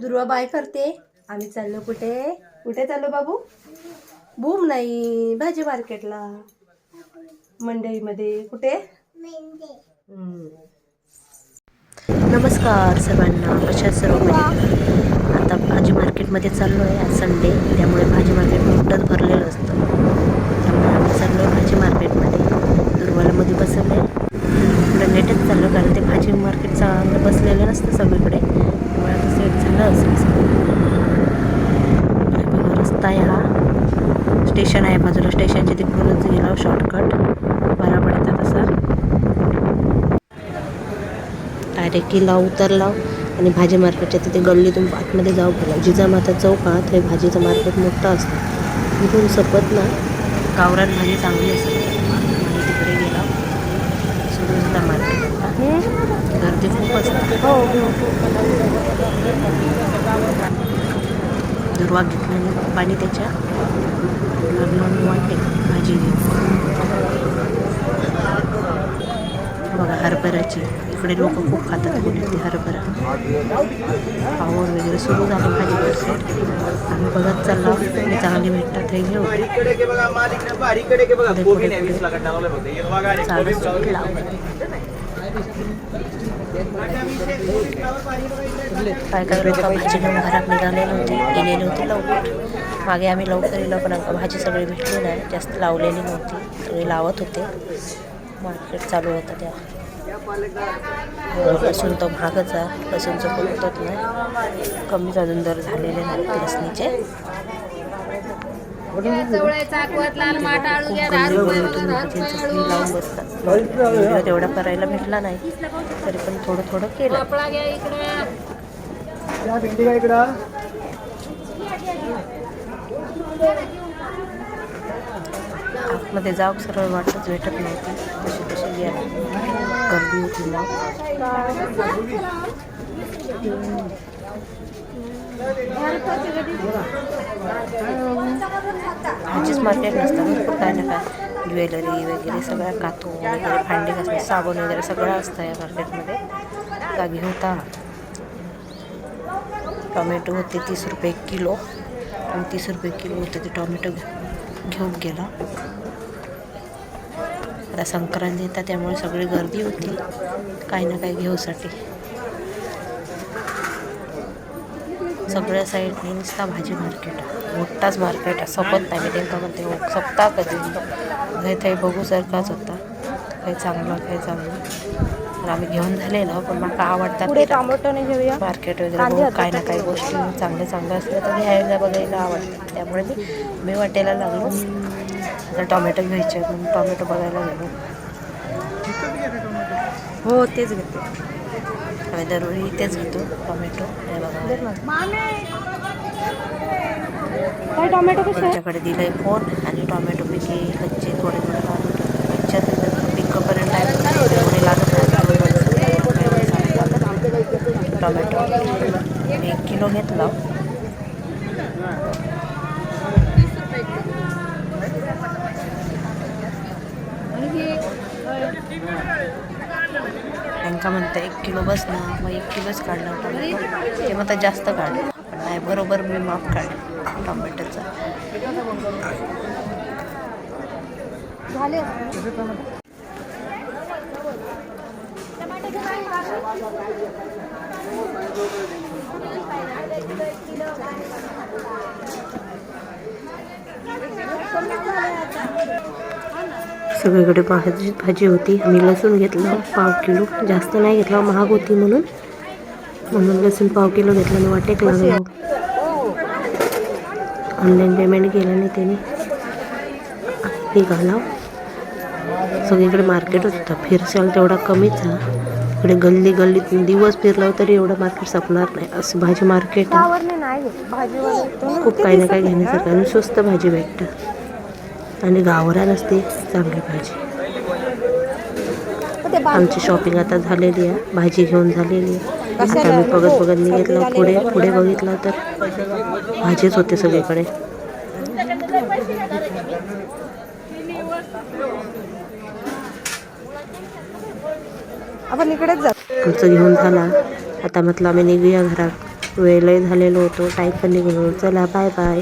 दुर्वा बाय करते. आम्ही चाललो कुठे? कुठे चाललो बाबू? बूम नाही भाजी मार्केटला. मंडईमध्ये. कुठे? नमस्कार सर्वांना. कशा सर्व आता भाजी मार्केटमध्ये चाललो आहे आज संडे त्यामुळे भाजी मार्केट मोठंच भरलेलं असतं. त्यामुळे आम्ही चाललो आहे भाजी मार्केटमध्ये. दुर्वाला मध्ये बसवलं आहे कारण ते भाजी मार्केट चांगलं बसलेलं नसतं सगळीकडे. त्यामुळे आता सेट झालं असेल सगळं. रस्ता आहे हा. स्टेशन आहे बाजूला स्टेशनच्या तिकडूनच गेला हो, शॉर्टकट बरा पडता तसा डायरेक्ट किल्ला उतरला आणि भाजी मार्केटच्या तिथे गल्लीतून आतमध्ये जाऊ गेला जिजामाता चौकात हे भाजीचं मार्केट मोठं असतं. इथून सपत ना गावरान भाजी चांगली असते आणि तिकडे गेला सुरू झाला मार्केट गर्दी खूप असते हो दुर्वा घेतल्याने पाणी त्याच्या. लागलं वाटते भाजी बघा हरभऱ्याची. इकडे लोक खूप खातात बोलले हरभरा. पावर वगैरे सुरू झालं भाजी आम्ही बघत चाललो चांगली भेटतात हे घेऊ इकडे के बघा मालिक बारीकडे चालू सुरू काय काय लोक भाजी घेऊन घरात निघालेले होते गेलेले होते लवकर. मागे आम्ही लवकर येलो पण आमका भाजी सगळी भेटली नाही जास्त लावलेली नव्हती सगळी लावत होते. मार्केट चालू होतं त्या लसूण तो महागच आहे लसूणचं पण होतच नाही. कमीच अजून दर झालेले नाही लसणीचे. व्हिडिओ तेवढा करायला भेटला नाही. तरी पण थोडं थोडं केलं. भोपळा घ्या इकडे. भेंडी का इकडं. आतमध्ये जाऊ सरळ वाटच भेटत नव्हती तशी तशी गेला गर्दी होती मग भाजीच मार्केट नसतं भरपूर काय ना काय ज्वेलरी वगैरे सगळ्या कातू वगैरे भांडी घासणे साबण वगैरे सगळं असतं या मार्केटमध्ये. जागी होता. टोमॅटो होते तीस रुपये किलो. आणि तीस रुपये किलो होते ते टोमॅटो घेऊन गेला. आता संक्रांती येतात त्यामुळे सगळी गर्दी होती. काही ना काही घेऊसाठी. सगळ्या साईडने नुसता भाजी मार्केट आहे मोठाच मार्केट आहे. सपत नाही. त्यांना म्हणते हो सप्ताह कधी काही थंय बघूसारखाच होता. काही चांगलं काही चांगलं. तर आम्ही घेऊन झालेलं पण मला आवडतात मार्केट वगैरे काही ना काही गोष्टी चांगल्या चांगल्या असल्या तर घ्यायला बघायला आवडतात. त्यामुळे मी मी वाटायला लागलो. आता टोमॅटो घ्यायचे म्हणून टोमॅटो बघायला गेलो. हो तेच घेतो. आम्ही दरवेळी तेच घेतो टोमॅटो. टोमॅटो कसे त्यांच्याकडे दिलं आहे फोन आणि टोमॅटो पिके कच्चे थोडे थोडे पिकपर्यंत आहे. एवढे लागत नाही टोमॅटो. एक किलो घेतला. त्यांका म्हणतं एक किलो बस ना मग एक किलोच काढला टोमॅटो ते मग जास्त काढलं. पण नाही बरोबर मी माप काढलं टोमॅटोचा झाले. सगळीकडे भाजी भाजी होती. आम्ही लसूण घेतलं पाव किलो. जास्त नाही घेतला महाग होती म्हणून. म्हणून लसूण पाव किलो घेतलं आणि वाटेक लागलो. ऑनलाईन पेमेंट केलं नाही त्याने. हे घालाव. सगळीकडे मार्केट होतं. फिरशाल तेवढा कमीच इकडे गल्ली गल्लीत दिवस फिरला तरी एवढं मार्केट संपणार नाही. असं भाजी मार्केट खूप काही ना काही घेण्यासारखं आणि स्वस्त भाजी भेटतं. आणि गावरान असते चांगली भाजी. आमची शॉपिंग आता झालेली आहे भाजी घेऊन झालेली आहे. आता मी बघत बघत निघितलं पुढे पुढे बघितलं तर भाजीच होते सगळीकडे. आपण इकडेच आमचं घेऊन झाला. आता म्हटलं आम्ही निघूया घरात. वेळ लय झालेलो होतो. टाईम पण निघून चला बाय बाय